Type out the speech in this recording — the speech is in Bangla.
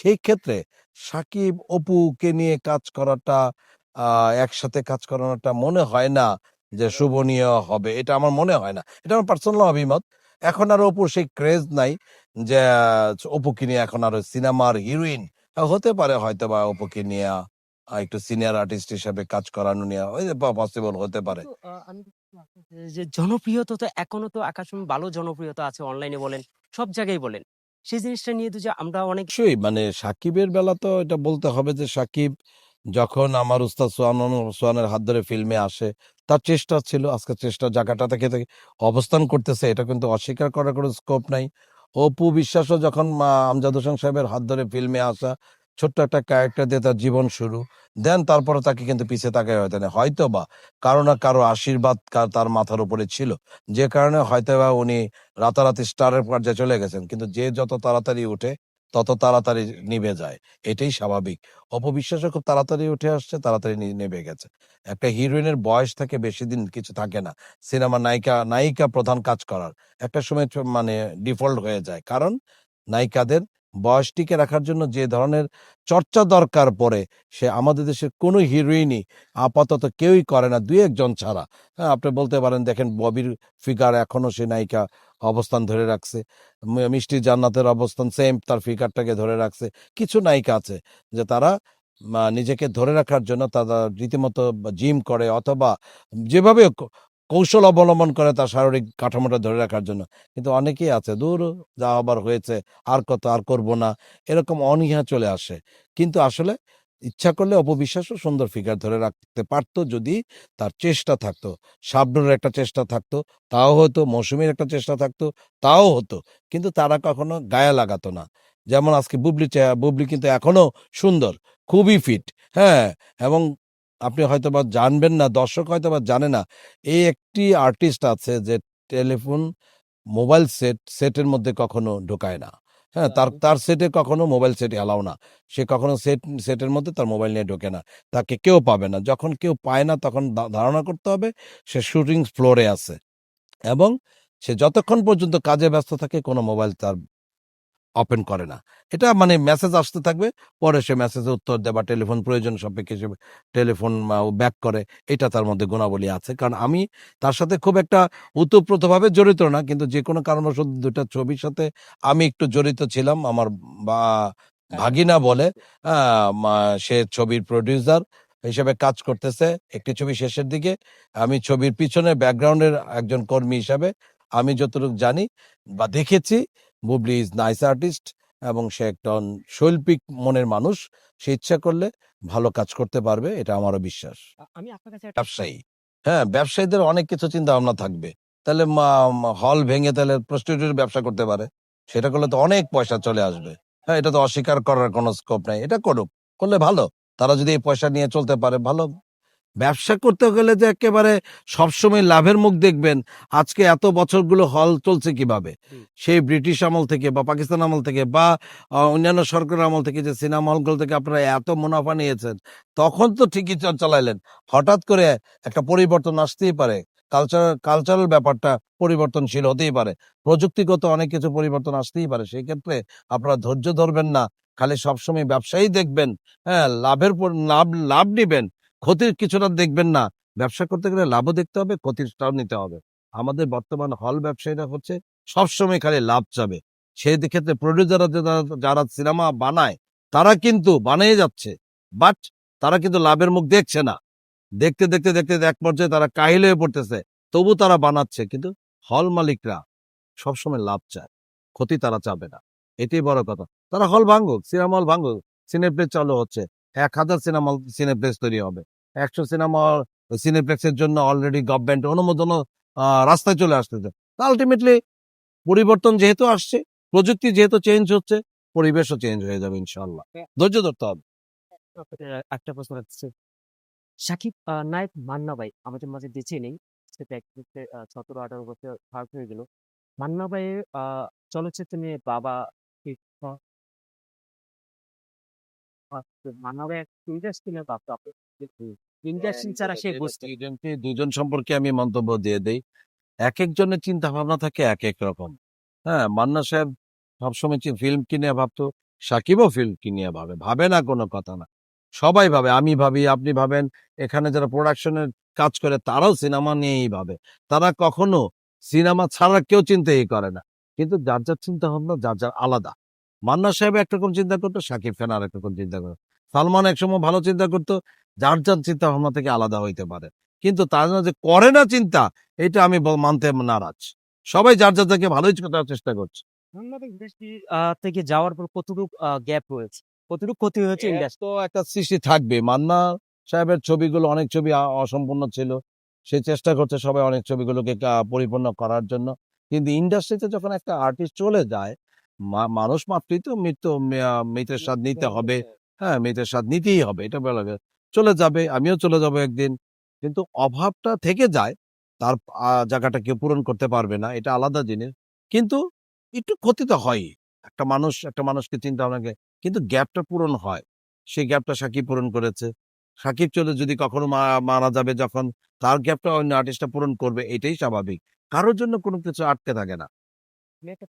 সেই ক্ষেত্রে সাকিব, অপুকে নিয়ে কাজ করাটা একসাথে কাজ করানোটা মনে হয় না যে শুভনীয় হবে। এটা আমার মনে হয় না। এটা আমার পার্সোনাল অভিমত। এখন আর অপুর সেই ক্রেজ নাই যে, অপুকে নিয়ে এখন আর সিনেমার হিরোইন হতে পারে হয়তো বা অপুকে নিয়ে একটু সিনিয়র আর্টিস্ট হিসেবে কাজ করানো নিয়ে পসিবল হতে পারে। যে জনপ্রিয়তা তো এখনও তো আকাশম ভালো জনপ্রিয়তা আছে অনলাইনে বলেন, সব জায়গায় বলেন। সেই জিনিসটা নিয়ে তো যে আমরা অনেক মানে সাকিবের বেলা তো এটা বলতে হবে যে সাকিব যখন আমার উস্তাদ সোহান সোহানের হাত ধরে ফিল্মে আসে, তার চেষ্টা ছিল আজকে চেষ্টা জায়গাটা থেকে অবস্থান করতেছে, এটা কিন্তু অস্বীকার করার কোনো স্কোপ নাই। অপু বিশ্বাসও যখন আমজাদ হোসেন সাহেবের হাত ধরে ফিল্মে আসা ছোট্ট একটা ক্যারেক্টার দিয়ে তার জীবন শুরু। দেন তারপরে তাকে কিন্তু পিছিয়ে তাকায় হয়তো না হয়তো বা কারও না কারও আশীর্বাদ তার মাথার উপরে ছিল। যে কারণে হয়তো বা উনি রাতারাতি স্টারের পর্যায়ে চলে গেছেন। কিন্তু যে যত তাড়াতাড়ি উঠে, তত তাড়াতাড়ি নিভে যায়। এটাই স্বাভাবিক। অপবিশ্বাসও খুব তাড়াতাড়ি উঠে আসছে, তাড়াতাড়ি নি- নেমে গেছে। একটা হিরোইনের বয়স থাকে বেশি দিন কিছু থাকে না। সিনেমা নায়িকা নায়িকা প্রধান কাজ করার। একটা সময় মানে ডিফল্ট হয়ে যায়। কারণ নায়িকাদের বয়স টিকে রাখার জন্য যে ধরনের চর্চা দরকার পড়ে, সে আমাদের দেশের কোনো হিরোইনই আপাতত কেউই করে না, দুই একজন ছাড়া। হ্যাঁ আপনি বলতে পারেন, দেখেন ববির ফিগার এখনও সে নায়িকা অবস্থান ধরে রাখছে। মিষ্টি জান্নাতের অবস্থান সেম তার ফিগারটাকে ধরে রাখছে। কিছু নায়িকা আছে যে তারা নিজেকে ধরে রাখার জন্য তারা রীতিমতো জিম করে অথবা যেভাবে কৌশল অবলম্বন করে তার শারীরিক কাঠামোটা ধরে রাখার জন্য। কিন্তু অনেকেই আছে, দূর যা আবার হয়েছে, আর কত, আর করব না। এরকম অনীহা চলে আসে। কিন্তু আসলে ইচ্ছা করলে অপবিশ্বাসও সুন্দর ফিগার ধরে রাখতে পারতো যদি তার চেষ্টা থাকতো। শাবনুরের একটা চেষ্টা থাকতো, তাও হতো, মৌসুমীর একটা চেষ্টা থাকতো, তাও হতো। কিন্তু তারা কখনো গায়ে লাগাতো না। যেমন আজকে বুবলি বুবলি কিন্তু এখনও সুন্দর, খুবই ফিট হ্যাঁ? এবং আপনি হয়তোবা জানবেন না দর্শক হয়তোবা জানে না এই একটি আর্টিস্ট আছে যে টেলিফোন মোবাইল সেট সেটের মধ্যে কখনো ঢোকায় না। হ্যাঁ তার তার সেটে কখনো মোবাইল সেট অ্যালাও না। সে কখনো সেট সেটের মধ্যে তার মোবাইল নিয়ে ঢোকে না। তাকে কেউ পাবে না। যখন কেউ পায় না তখন ধারণা করতে হবে সে শুটিং ফ্লোরে আছে। এবং সে যতক্ষণ পর্যন্ত কাজে ব্যস্ত থাকে কোনো মোবাইল তার ওপেন করে না। এটা মানে মেসেজ আসতে থাকবে পরে সে মেসেজে উত্তর দেয় বা টেলিফোন প্রয়োজন সাপেক্ষে সে টেলিফোন ব্যাক করে এটা তার মধ্যে গুণাবলী আছে। কারণ আমি তার সাথে খুব একটা উতপ্রোতভাবে জড়িত না কিন্তু যে কোনো কারণবশত দুটা ছবির সাথে আমি একটু জড়িত ছিলাম। আমার বা ভাগিনা বলে সে ছবির প্রডিউসার হিসেবে কাজ করতেছে। একটি ছবি শেষের দিকে আমি ছবির পিছনে ব্যাকগ্রাউন্ডের একজন কর্মী হিসাবে আমি যতটুকু জানি বা দেখেছি বুবলি ইজ নাইস আর্টিস্ট এবং সে একজন শৈল্পিক মনের মানুষ। সে ইচ্ছা করলে ভালো কাজ করতে পারবে এটা আমারও বিশ্বাস। আমি আপনার কাছে ব্যবসায়ী। হ্যাঁ ব্যবসায়ীদের অনেক কিছু চিন্তা ভাবনা থাকবে। তাহলে হল ভেঙে তাহলে প্রস্টিটিউটের ব্যবসা করতে পারে। সেটা করলে তো অনেক পয়সা চলে আসবে। হ্যাঁ এটা তো অস্বীকার করার কোনো স্কোপ নাই। এটা করুক করলে ভালো। তারা যদি এই পয়সা নিয়ে চলতে পারে ভালো। ব্যবসা করতে গেলে যে একেবারে সবসময় লাভের মুখ দেখবেন আজকে এত বছরগুলো হল চলছে কীভাবে? সেই ব্রিটিশ আমল থেকে বা পাকিস্তান আমল থেকে বা অন্যান্য সরকারের আমল থেকে যে সিনেমা হলগুলো থেকে আপনারা এত মুনাফা নিয়েছেন তখন তো ঠিকই চালাইলেন। হঠাৎ করে একটা পরিবর্তন আসতেই পারে। কালচার কালচারাল ব্যাপারটা পরিবর্তনশীল হতেই পারে। প্রযুক্তিগত অনেক কিছু পরিবর্তন আসতেই পারে। সেই ক্ষেত্রে আপনারা ধৈর্য ধরবেন না। খালি সবসময় ব্যবসায়ী দেখবেন হ্যাঁ লাভের পর লাভ লাভ নিবেন। ক্ষতির কিছুটা দেখবেন না। ব্যবসা করতে গেলে লাভও দেখতে হবে, ক্ষতিটাও নিতে হবে। আমাদের বর্তমান হল ব্যবসায়ীরা হচ্ছে সবসময় খালি লাভ চাবে। সেই ক্ষেত্রে প্রডিউসাররা যারা সিনেমা বানায়, তারা কিন্তু বানিয়ে যাচ্ছে। বাট তারা কিন্তু লাভের মুখ দেখছে না। দেখতে দেখতে দেখতে এক পর্যায়ে তারা কাহিল হয়ে পড়তেছে। তবু তারা বানাচ্ছে, কিন্তু হল মালিকরা সবসময় লাভ চায়। ক্ষতি তারা চাবে না। এটাই বড় কথা। তারা হল ভাঙুক, সিনেমা হল ভাঙুক সিনেপ্লেস চালু হচ্ছে। এক হাজার সিনেমা সিনেপ্লেস তৈরি হবে। একশো সিনেমা সিনেপ্লেক্সের জন্য অলরেডি গভর্নমেন্ট অনুমোদন রাস্তায় চলে আসতেছে। আলটিমেটলি পরিবর্তন যেহেতু আসছে প্রযুক্তি যেহেতু চেঞ্জ হচ্ছে পরিবেশও চেঞ্জ হয়ে যাবে ইনশাল্লাহ ধৈর্য ধরতে হবে। একটা প্রশ্ন রাখছি। সাকিব নায়ক মান্না ভাই আমাদের মাঝে বেঁচে নেই সতেরো আঠারো বছর পার হয়ে গেল। মান্না ভাইয়ের আহ, চলচ্চিত্র নিয়ে বাবা আচ্ছা, মান্না ভাই ইন্ডাস্ট্রি নিয়ে ভাবতো আপনি ইন্ডাস্ট্রি ছাড়া সে বুঝতে দুজন সম্পর্কে আমি মন্তব্য দিয়ে দেই। এক একজনের চিন্তা ভাবনা থাকে এক এক রকম। হ্যাঁ মান্না সাহেব সবসময় ফিল্ম কিনে ভাবতো? সাকিবও ফিল্ম ভাবে? ভাবে না কোনো কথা না। সবাই ভাবে আমি ভাবি আপনি ভাবেন। এখানে যারা প্রোডাকশনের কাজ করে তারাও সিনেমা নিয়েই ভাবে। তারা কখনো সিনেমা ছাড়া কেউ চিন্তাই করে না। কিন্তু যার যার চিন্তা ভাবনা যার যার আলাদা। মান্না সাহেব একরকম চিন্তা করতো সাকিব খান আর একরকম চিন্তা করতো। সালমান একসময় ভালো চিন্তা করতো যার যার চিন্তা ভাবনা থেকে আলাদা হইতে পারে। কিন্তু তার জন্য যে করে না চিন্তা এটা আমি মানতে নারাজ। সবাই যার যার থেকে ভালোই করার চেষ্টা করছে। থেকে যাওয়ার পর কতটুকু গ্যাপ রয়েছে? কতটুকু ক্ষতি হয়েছে তো একটা সৃষ্টি থাকবে। মান্না সাহেবের ছবিগুলো অনেক ছবি অসম্পূর্ণ ছিল। সে চেষ্টা করছে সবাই অনেক ছবিগুলোকে পরিপূর্ণ করার জন্য। কিন্তু ইন্ডাস্ট্রিতে যখন একটা আর্টিস্ট চলে যায় মানুষ মাত্রই তো মৃত্যু মৃতের স্বাদ নিতে হবে। হ্যাঁ। মৃতের স্বাদ নিতেই হবে। এটা বলা চলে যাবে, আমিও চলে যাব একদিন। কিন্তু অভাবটা থেকে যায়, তার জায়গাটা কেউ পূরণ করতে পারবে না, এটা আলাদা জিনিস। কিন্তু একটু ক্ষতি তো হয়ই। একটা মানুষ, একটা মানুষকে চিন্তা ভাবনাকে কিন্তু গ্যাপটা পূরণ হয়। সেই গ্যাপটা সাকিব পূরণ করেছে। সাকিব চলে যদি কখনো মারা যাবে যখন, তার গ্যাপটা অন্য আর্টিস্টটা পূরণ করবে, এটাই স্বাভাবিক। কারোর জন্য কোনো কিছু আটকে থাকে না।